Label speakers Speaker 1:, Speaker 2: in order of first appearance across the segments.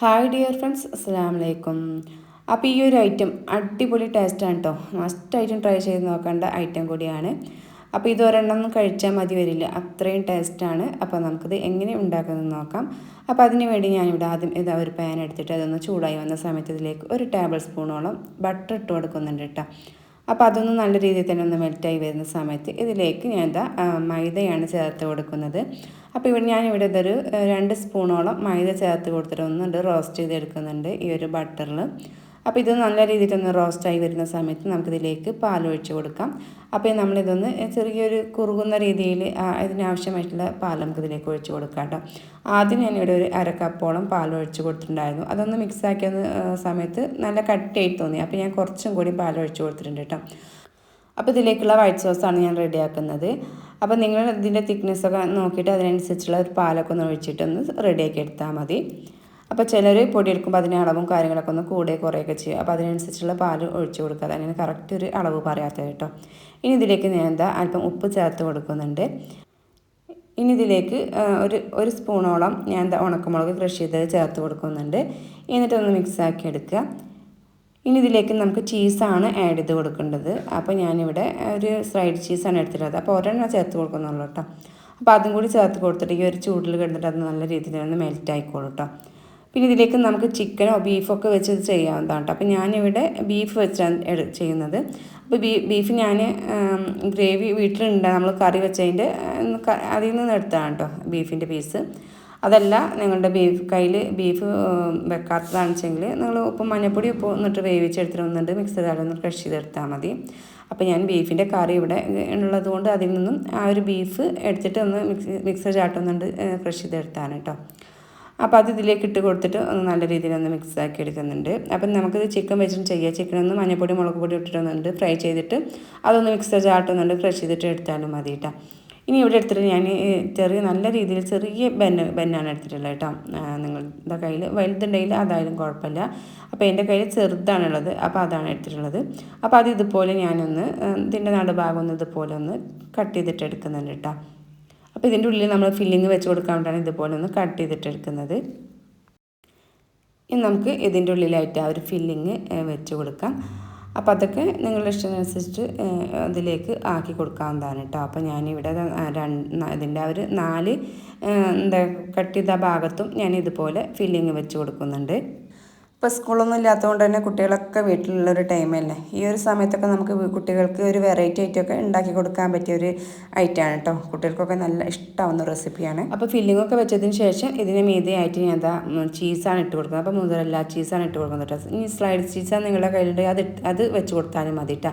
Speaker 1: Hi dear friends അസ്സാം വലൈക്കും അപ്പോൾ ഈ ഒരു ഐറ്റം അടിപൊളി ടേസ്റ്റാണ് കേട്ടോ മസ്റ്റ് ഐറ്റം ട്രൈ ചെയ്ത് നോക്കേണ്ട ഐറ്റം കൂടിയാണ്. അപ്പോൾ ഇത് ഒരെണ്ണം കഴിച്ചാൽ മതി വരില്ല. അത്രയും ടേസ്റ്റാണ് അപ്പോൾ നമുക്കിത് എങ്ങനെ ഉണ്ടാക്കുന്നത് നോക്കാം. അപ്പോൾ അതിന് വേണ്ടി ഞാനിവിടെ ആദ്യം ഇതാ ഒരു പാൻ എടുത്തിട്ട് അതൊന്ന് ചൂടായി വന്ന സമയത്ത് ഇതിലേക്ക് ഒരു ടേബിൾ സ്പൂണോളം ബട്ടർ ഇട്ട് കൊടുക്കുന്നുണ്ട് കേട്ടോ അപ്പോൾ അതൊന്ന് നല്ല രീതിയിൽ തന്നെ ഒന്ന് മെൽറ്റായി വരുന്ന സമയത്ത് ഇതിലേക്ക് ഞാൻ എന്താ മൈദയാണ് ചേർത്ത് കൊടുക്കുന്നത്. അപ്പോൾ ഇവിടെ ഞാനിവിടെ ഇതൊരു രണ്ട് സ്പൂണോളം മൈദ ചേർത്ത് കൊടുത്തിട്ട് ഒന്നുണ്ട് റോസ്റ്റ് ചെയ്തെടുക്കുന്നുണ്ട് ഈ ഒരു ബട്ടറിൽ അപ്പോൾ ഇത് നല്ല രീതിയിൽ ഒന്ന് റോസ്റ്റായി വരുന്ന സമയത്ത് നമുക്കിതിലേക്ക് പാലൊഴിച്ച് കൊടുക്കാം. അപ്പോൾ നമ്മളിതൊന്ന് ചെറിയൊരു കുറുകുന്ന രീതിയിൽ ഇതിനാവശ്യമായിട്ടുള്ള പാൽ നമുക്കിതിലേക്ക് ഒഴിച്ച് കൊടുക്കാം കേട്ടോ. ആദ്യം ഞാനിവിടെ ഒരു അര കപ്പോളം പാൽ ഒഴിച്ച് കൊടുത്തിട്ടുണ്ടായിരുന്നു. അതൊന്ന് മിക്സാക്കിയ സമയത്ത് നല്ല കട്ടിയായി തോന്നി. അപ്പോൾ ഞാൻ കുറച്ചും കൂടി പാൽ ഒഴിച്ച് കൊടുത്തിട്ടുണ്ട് കേട്ടോ. അപ്പോൾ ഇതിലേക്കുള്ള വൈറ്റ് സോസാണ് ഞാൻ റെഡിയാക്കുന്നത് അപ്പോൾ നിങ്ങൾ ഇതിന്റെ തിക്നെസ്സൊക്കെ നോക്കിയിട്ട് അതിനനുസരിച്ചുള്ള ഒരു പാലൊക്കെ ഒന്ന് ഒഴിച്ചിട്ടൊന്ന് റെഡിയാക്കി എടുത്താൽ മതി. അപ്പോൾ ചിലർ പൊടി എടുക്കുമ്പോൾ അതിന് അളവും കാര്യങ്ങളൊക്കെ ഒന്ന് കൂടെ കുറേയൊക്കെ ചെയ്യും. അപ്പോൾ അതിനനുസരിച്ചുള്ള പാൽ ഒഴിച്ചു കൊടുക്കുക. അതിന് കറക്റ്റ് ഒരു അളവ് പറയാത്തത് കേട്ടോ. ഇനി ഇതിലേക്ക് ഞാൻ എന്താ അല്പം ഉപ്പ് ചേർത്ത് കൊടുക്കുന്നുണ്ട്. ഇനി ഇതിലേക്ക് ഒരു ഒരു സ്പൂണോളം ഞാൻ എന്താ ഉണക്കമുളക് ക്രഷ് ചെയ്തത് ചേർത്ത് കൊടുക്കുന്നുണ്ട്. എന്നിട്ടൊന്ന് മിക്സ് ആക്കി എടുക്കുക. ഇനി ഇതിലേക്ക് നമുക്ക് ചീസാണ് ആഡ് ചെയ്ത് കൊടുക്കേണ്ടത്. അപ്പോൾ ഞാനിവിടെ ഒരു സ്ലൈഡ് ചീസാണ് എടുത്തിട്ടുള്ളത്. അപ്പോൾ ഒരെണ്ണം ചേർത്ത് കൊടുക്കുന്നുള്ളൂ കേട്ടോ. അപ്പോൾ അതും കൂടി ചേർത്ത് കൊടുത്തിട്ട് ഈ ഒരു ചൂടിൽ കിടന്നിട്ട് അത് നല്ല രീതിയിൽ ഒന്ന് മെൽറ്റ് ആയിക്കോളൂ കേട്ടോ. പിന്നെ ഇതിലേക്ക് നമുക്ക് ചിക്കനോ ബീഫോ ഒക്കെ വെച്ച് ചെയ്യാവുന്നതാണ് കേട്ടോ. അപ്പോൾ ഞാനിവിടെ ബീഫ് വെച്ചാണ് ചെയ്യുന്നത്. അപ്പോൾ ബീ ബീഫ് ഞാൻ ഗ്രേവി വീട്ടിലുണ്ട്. നമ്മൾ കറി വെച്ചതിന്റെ അതിൽ നിന്ന് എടുത്താണ് കേട്ടോ ബീഫിന്റെ പീസ് അതല്ല നിങ്ങളുടെ ബീഫ് കയ്യിൽ ബീഫ് വെക്കാത്തതാണെന്നുവെച്ചെങ്കിൽ നിങ്ങൾ ഉപ്പും മഞ്ഞപ്പൊടി ഉപ്പ് എന്നിട്ട് വേവിച്ചെടുത്തിട്ട് വന്നിട്ട് മിക്സറിൽ ഒന്ന് ക്രഷ് ചെയ്തെടുത്താൽ മതി. അപ്പോൾ ഞാൻ ബീഫിന്റെ കറി ഇവിടെ ഉള്ളത് കൊണ്ട് അതിൽ നിന്നും ആ ഒരു ബീഫ് എടുത്തിട്ട് ഒന്ന് മിക്സ് മിക്സർ ചാട്ടുന്നുണ്ട് ക്രഷ് ചെയ്തെടുത്താണ് കേട്ടോ. അപ്പോൾ അത് ഇതിലേക്ക് ഇട്ട് കൊടുത്തിട്ട് ഒന്ന് നല്ല രീതിയിൽ ഒന്ന് മിക്സ് ആക്കി എടുക്കുന്നുണ്ട്. അപ്പം നമുക്കിത് ചിക്കൻ വെച്ചിട്ട് ചെയ്യാം. ചിക്കൻ ഒന്ന് മഞ്ഞപ്പൊടി മുളക് പൊടി ഇട്ടിട്ടൊന്നുണ്ട്. ഫ്രൈ ചെയ്തിട്ട് അതൊന്ന് മിക്സർ ചാട്ടുന്നുണ്ട്. ക്രഷ് ചെയ്തിട്ട് എടുത്താലും മതി കേട്ടോ ഇനി ഇവിടെ എടുത്തിട്ട് ഞാൻ ചെറിയ നല്ല രീതിയിൽ ചെറിയ ബെന്ന് ബെന്നാണ് എടുത്തിട്ടുള്ളത് കേട്ടോ നിങ്ങളുടെ കയ്യിൽ വലുതുണ്ടെങ്കിൽ അതായാലും കുഴപ്പമില്ല. അപ്പോൾ എന്റെ കയ്യിൽ ചെറുതാണുള്ളത്. അപ്പോൾ അതാണ് എടുത്തിട്ടുള്ളത്. അപ്പോൾ അത് ഇതുപോലെ ഞാനൊന്ന് ഇതിന്റെ നടുഭാഗം ഒന്ന് ഇതുപോലെ ഒന്ന് കട്ട് ചെയ്തിട്ട് എടുക്കുന്നുണ്ട് കേട്ടോ അപ്പോൾ ഇതിന്റെ ഉള്ളിൽ നമ്മൾ ഫില്ലിങ് വെച്ച് കൊടുക്കാൻ വേണ്ടിയാണ് ഇതുപോലെ ഒന്ന് കട്ട് ചെയ്തിട്ടെടുക്കുന്നത്. ഇനി നമുക്ക് ഇതിന്റെ ഉള്ളിലായിട്ട് ആ ഒരു ഫില്ലിങ് വെച്ച് കൊടുക്കാം. അപ്പോൾ അതൊക്കെ നിങ്ങളുടെ ഇഷ്ടമനുസരിച്ച് അതിലേക്ക് ആക്കി കൊടുക്കാവുന്നതാണ് കേട്ടോ അപ്പോൾ ഞാനിവിടെ ഇതിന്റെ ആ ഒരു നാല് എന്താ കട്ട് ചെയ്ത ഭാഗത്തും ഞാൻ ഇതുപോലെ ഫില്ലിങ് വെച്ച് കൊടുക്കുന്നുണ്ട്. ഇപ്പോൾ സ്കൂളൊന്നും ഇല്ലാത്തതുകൊണ്ട് തന്നെ കുട്ടികളൊക്കെ വീട്ടിലുള്ളൊരു ടൈമല്ലേ ഈ ഒരു സമയത്തൊക്കെ നമുക്ക് കുട്ടികൾക്ക് ഒരു വെറൈറ്റി ആയിട്ടൊക്കെ ഉണ്ടാക്കി കൊടുക്കാൻ പറ്റിയ ഒരു ഐറ്റമാണ് കേട്ടോ കുട്ടികൾക്കൊക്കെ നല്ല ഇഷ്ടമാവുന്ന റെസിപ്പിയാണ് അപ്പോൾ ഫില്ലിംഗ് ഒക്കെ വെച്ചതിന് ശേഷം ഇതിന് മീതിയായിട്ട് ഞാൻ എന്താ ചീസാണ് ഇട്ട് കൊടുക്കുന്നത്. അപ്പോൾ മുതലല്ല ചീസാണ് ഇട്ട് കൊടുക്കുന്നത് കേട്ടോ ഇനി സ്ലൈഡ് ചീസാണ് നിങ്ങളുടെ കയ്യിലുണ്ടെങ്കിൽ അത് അത് വെച്ച് കൊടുത്താലും മതി കേട്ടോ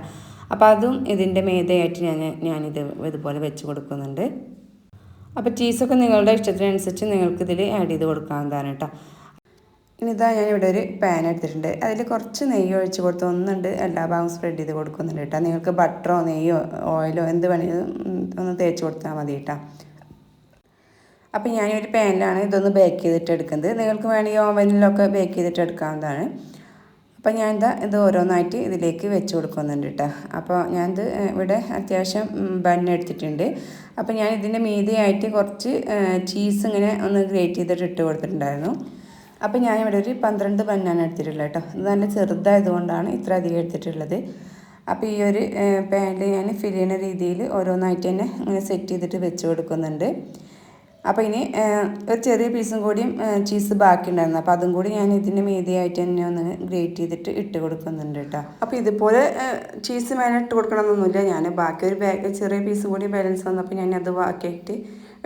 Speaker 1: അപ്പോൾ അതും ഇതിന്റെ മീതയായിട്ട് ഞാൻ ഞാനിത് ഇതുപോലെ വെച്ച് കൊടുക്കുന്നുണ്ട്. അപ്പോൾ ചീസൊക്കെ നിങ്ങളുടെ ഇഷ്ടത്തിനനുസരിച്ച് നിങ്ങൾക്കിതിൽ ആഡ് ചെയ്ത് കൊടുക്കാവുന്നതാണ് കേട്ടോ ഇനി ഇതാ ഞാനിവിടെ ഒരു പാൻ എടുത്തിട്ടുണ്ട്. അതിൽ കുറച്ച് നെയ്യ് ഒഴിച്ച് കൊടുത്ത് ഒന്നുണ്ട് എല്ലാ ഭാഗവും സ്പ്രെഡ് ചെയ്ത് കൊടുക്കുന്നുണ്ട് കേട്ടോ. നിങ്ങൾക്ക് ബട്ടറോ നെയ്യോ ഓയിലോ എന്ത് വേണമെങ്കിലും ഒന്ന് തേച്ച് കൊടുത്താൽ മതി കേട്ടോ അപ്പോൾ ഒരു പാനിലാണ് ഇതൊന്ന് ബേക്ക് ചെയ്തിട്ട് എടുക്കുന്നത്. നിങ്ങൾക്ക് വേണമെങ്കിൽ ഓവനിലൊക്കെ ബേക്ക് ചെയ്തിട്ട് എടുക്കാവുന്നതാണ്. അപ്പോൾ ഞാൻ എന്താ ഇത് ഓരോന്നായിട്ട് ഇതിലേക്ക് വെച്ച് കൊടുക്കുന്നുണ്ട് കേട്ടോ. അപ്പോൾ ഞാനിത് ഇവിടെ അത്യാവശ്യം ബണ്ണ് എടുത്തിട്ടുണ്ട്. അപ്പോൾ ഞാൻ ഇതിന്റെ മീതിയായിട്ട് കുറച്ച് ചീസ് ഇങ്ങനെ ഒന്ന് ഗ്രേറ്റ് ചെയ്തിട്ട് ഇട്ട് കൊടുത്തിട്ടുണ്ടായിരുന്നു. അപ്പോൾ ഞാനിവിടെ ഒരു പന്ത്രണ്ട് ബനാന എടുത്തിട്ടുള്ളത് കേട്ടോ. ഇത് നല്ല ചെറുതായതുകൊണ്ടാണ് ഇത്ര അധികം എടുത്തിട്ടുള്ളത്. അപ്പോൾ ഈ ഒരു പാനിൽ ഞാൻ ഫിൽ ചെയ്യുന്ന രീതിയിൽ ഓരോന്നായിട്ട് തന്നെ ഇങ്ങനെ സെറ്റ് ചെയ്തിട്ട് വെച്ച് കൊടുക്കുന്നുണ്ട്. അപ്പോൾ ഇനി ഒരു ചെറിയ പീസും കൂടിയും ചീസ് ബാക്കി ഉണ്ടായിരുന്നു. അപ്പോൾ അതും കൂടി ഞാൻ ഇതിന്റെ മീതിയായിട്ട് തന്നെ ഒന്ന് ഗ്രേറ്റ് ചെയ്തിട്ട് ഇട്ട് കൊടുക്കുന്നുണ്ട് കേട്ടോ. അപ്പോൾ ഇതുപോലെ ചീസ് മേലെ ഇട്ട് കൊടുക്കണമെന്നൊന്നുമില്ല. ഞാൻ ബാക്കി ഒരു ചെറിയ പീസും കൂടി ബാലൻസ് വന്നപ്പോൾ ഞാൻ അത് ബാക്കിയായിട്ട്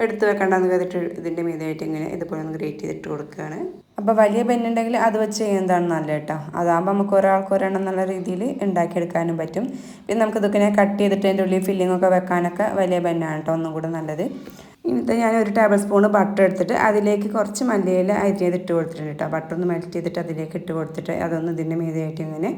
Speaker 1: എടുത്ത് വെക്കണ്ടെന്ന് കരുതിട്ട് ഇതിന്റെ മീതായിട്ട് ഇങ്ങനെ ഇതുപോലെ ഒന്ന് ഗ്രേറ്റ് ചെയ്തിട്ട് കൊടുക്കുകയാണ്. അപ്പോൾ വലിയ പെന്നുണ്ടെങ്കിൽ അത് വെച്ച് ചെയ്യുന്നതാണ് നല്ല കേട്ടോ. അതാകുമ്പോൾ നമുക്ക് ഒരാൾക്ക് ഒരെണ്ണം നല്ല രീതിയിൽ ഉണ്ടാക്കിയെടുക്കാനും പറ്റും. പിന്നെ നമുക്ക് ഇതൊക്കെ കട്ട് ചെയ്തിട്ട് അതിന്റെ ഉള്ളിൽ ഫില്ലിംഗ് ഒക്കെ വെക്കാനൊക്കെ വലിയ പെന്നാണ് കേട്ടോ ഒന്നും കൂടെ നല്ലത്. ഇന്നത്തെ ഞാൻ ഒരു ടേബിൾ സ്പൂൺ ബട്ടർ എടുത്തിട്ട് അതിലേക്ക് കുറച്ച് മല്ലിയില അരിഞ്ഞത് ഇട്ട് കൊടുത്തിട്ടുണ്ട് കേട്ടോ. ബട്ടർ ഒന്ന് മെൽറ്റ് ചെയ്തിട്ട് അതിലേക്ക് ഇട്ട് കൊടുത്തിട്ട് അതൊന്ന് ഇതിന്റെ മീതയായിട്ട് ഇങ്ങനെ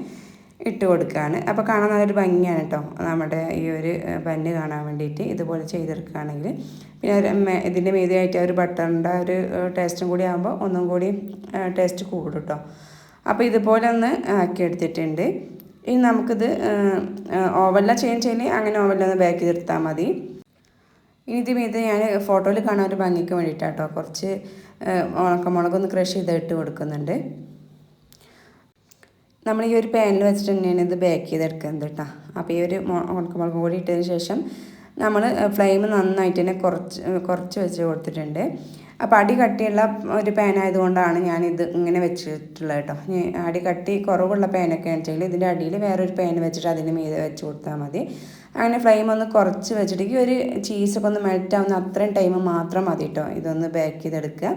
Speaker 1: ഇട്ട് കൊടുക്കുകയാണ് അപ്പോൾ കാണാൻ നല്ലൊരു ഭംഗിയാണ് കേട്ടോ നമ്മുടെ ഈ ഒരു പന്ന് കാണാൻ വേണ്ടിയിട്ട് ഇതുപോലെ ചെയ്തെടുക്കുകയാണെങ്കിൽ പിന്നെ ഇതിന്റെ മീതിയായിട്ട് ഒരു ബട്ടറിന്റെ ഒരു ടേസ്റ്റും കൂടി ആകുമ്പോൾ ഒന്നും കൂടി ടേസ്റ്റ് കൂടും കേട്ടോ അപ്പോൾ ഇതുപോലെ ഒന്ന് ആക്കി എടുത്തിട്ടുണ്ട്. ഇനി നമുക്കിത് ഓവനിലാണ് ചെയ്യുന്ന ചെയ്യുന്നത് അങ്ങനെ ഓവനിലൊന്ന് ബേക്ക് ചെയ്തെടുത്താൽ മതി. ഇനി ഇത് മീത് ഞാൻ ഫോട്ടോയിൽ കാണാൻ ഒരു ഭംഗിക്ക് വേണ്ടിയിട്ടാട്ടോ കുറച്ച് ഉണക്കമുളകൊന്ന് ക്രഷ് ചെയ്ത് ഇട്ട് കൊടുക്കുന്നുണ്ട്. നമ്മൾ ഈ ഒരു പാനിൽ വെച്ചിട്ട് തന്നെയാണ് ഇത് ബേക്ക് ചെയ്തെടുക്കുന്നത് കേട്ടോ അപ്പോൾ ഈ ഒരു ഉണക്കമുളക് കൂടി ഇട്ടതിന് ശേഷം നമ്മൾ ഫ്ലെയിം നന്നായിട്ട് തന്നെ കുറച്ച് കുറച്ച് വെച്ച് കൊടുത്തിട്ടുണ്ട്. അപ്പോൾ അടി കട്ടിയുള്ള ഒരു പാൻ ആയതുകൊണ്ടാണ് ഞാനിത് ഇങ്ങനെ വെച്ചിട്ടുള്ളത് കേട്ടോ അടി കട്ടി കുറവുള്ള പാനൊക്കെ ആണെന്നുവെച്ചെങ്കിൽ ഇതിന്റെ അടിയിൽ വേറൊരു പാൻ വെച്ചിട്ട് അതിന് മീതെ വെച്ച് കൊടുത്താൽ മതി. അങ്ങനെ ഫ്ലെയിം ഒന്ന് കുറച്ച് വെച്ചിട്ട് ഈ ഒരു ചീസൊക്കെ ഒന്ന് മെൽറ്റ് ആവുന്ന അത്രയും ടൈം മാത്രം മതി കേട്ടോ ഇതൊന്ന് ബേക്ക് ചെയ്തെടുക്കുക.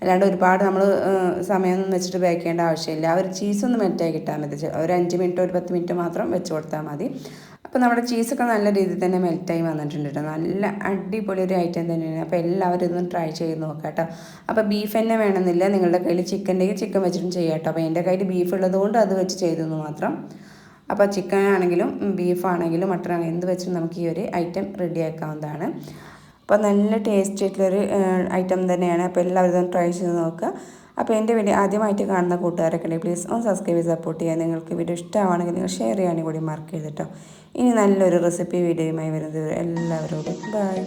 Speaker 1: അല്ലാണ്ട് ഒരുപാട് നമ്മൾ സമയമൊന്നും വെച്ചിട്ട് ബേക്ക് ആവശ്യമില്ല. ആ ഒരു ചീസ് ഒന്ന് മെൽറ്റായി കിട്ടാൻ മതി. ഒരു അഞ്ച് മിനിറ്റ് ഒരു പത്ത് മിനിറ്റ് മാത്രം വെച്ച് കൊടുത്താൽ മതി. അപ്പോൾ നമ്മുടെ ചീസൊക്കെ നല്ല രീതിയിൽ തന്നെ മെൽറ്റായി വന്നിട്ടുണ്ട് കേട്ടോ. നല്ല അടിപൊളി ഒരു ഐറ്റം തന്നെയാണ്. അപ്പോൾ എല്ലാവരും ഇതൊന്ന് ട്രൈ ചെയ്ത് നോക്കാം കേട്ടോ. അപ്പോൾ ബീഫ് തന്നെ വേണമെന്നില്ല. നിങ്ങളുടെ കയ്യിൽ ചിക്കൻ ഉണ്ടെങ്കിൽ ചിക്കൻ വെച്ചിട്ടും ചെയ്യാം കേട്ടോ. അപ്പോൾ എന്റെ കയ്യിൽ ബീഫ് ഉള്ളതുകൊണ്ട് അത് വെച്ച് ചെയ്തെന്ന് മാത്രം. അപ്പോൾ ചിക്കൻ ആണെങ്കിലും ബീഫ് ആണെങ്കിലും മട്ടൺ ആണെങ്കിലും എന്ത് വെച്ചും നമുക്ക് ഈ ഒരു ഐറ്റം റെഡിയാക്കാവുന്നതാണ് അപ്പോൾ നല്ല ടേസ്റ്റ് ആയിട്ടുള്ളൊരു ഐറ്റം തന്നെയാണ്. അപ്പോൾ എല്ലാവരും ഒന്ന് ട്രൈ ചെയ്ത് നോക്കുക. അപ്പോൾ എന്റെ വീഡിയോ ആദ്യമായിട്ട് കാണുന്ന കൂട്ടുകാരൊക്കെ ഉണ്ടെങ്കിൽ പ്ലീസ് ഒന്ന് സബ്സ്ക്രൈബ് ചെയ്ത് സപ്പോർട്ട് ചെയ്യുക. നിങ്ങൾക്ക് വീഡിയോ ഇഷ്ടമാണെങ്കിൽ നിങ്ങൾ ഷെയർ ചെയ്യാനും കൂടി മാർക്ക് ചെയ്തിട്ടോ ഇനി നല്ലൊരു റെസിപ്പി വീഡിയോയുമായി വരുന്നത് എല്ലാവരോടും ബൈ